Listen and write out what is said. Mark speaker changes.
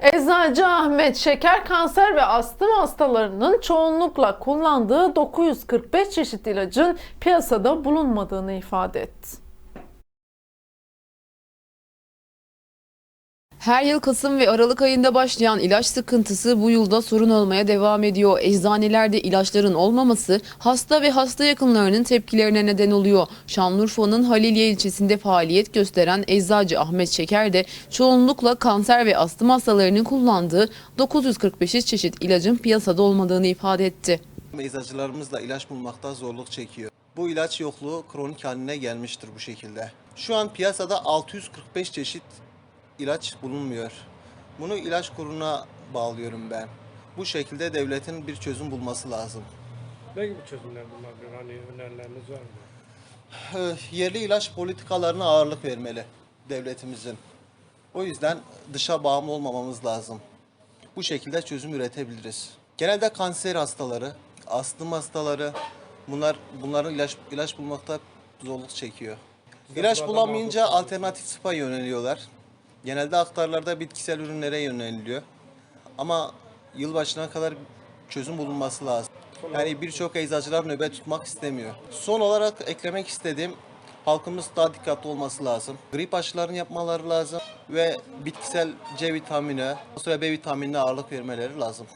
Speaker 1: Eczacı Ahmet şeker, kanser ve astım hastalarının çoğunlukla kullandığı 945 çeşit ilacın piyasada bulunmadığını ifade etti.
Speaker 2: Her yıl Kasım ve Aralık ayında başlayan ilaç sıkıntısı bu yılda sorun olmaya devam ediyor. Eczanelerde ilaçların olmaması hasta ve hasta yakınlarının tepkilerine neden oluyor. Şanlıurfa'nın Haliliye ilçesinde faaliyet gösteren Eczacı Ahmet Şeker de çoğunlukla kanser ve astım hastalarının kullandığı 945 çeşit ilacın piyasada olmadığını ifade etti.
Speaker 3: Eczacılarımız da ilaç bulmakta zorluk çekiyor. Bu ilaç yokluğu kronik haline gelmiştir bu şekilde. Şu an piyasada 645 çeşit ilaç bulunmuyor. Bunu ilaç kuruna bağlıyorum ben. Bu şekilde devletin bir çözüm bulması lazım.
Speaker 4: Ne gibi çözümler bulunabilir? Hani önerileriniz var mı?
Speaker 3: Eh, Yerli ilaç politikalarına ağırlık vermeli devletimizin. O yüzden dışa bağımlı olmamamız lazım. Bu şekilde çözüm üretebiliriz. Genelde kanser hastaları, astım hastaları bunlar bunların ilaç ilaç bulmakta zorluk çekiyor. İlaç bulamayınca alternatif tıpa yöneliyorlar. Genelde aktarlarda bitkisel ürünlere yöneliliyor. Ama yılbaşına kadar çözüm bulunması lazım. Yani birçok eczacılar nöbet tutmak istemiyor. Son olarak eklemek istediğim halkımız daha dikkatli olması lazım. Grip aşılarını yapmaları lazım ve bitkisel C vitamini, sonra B vitaminine ağırlık vermeleri lazım.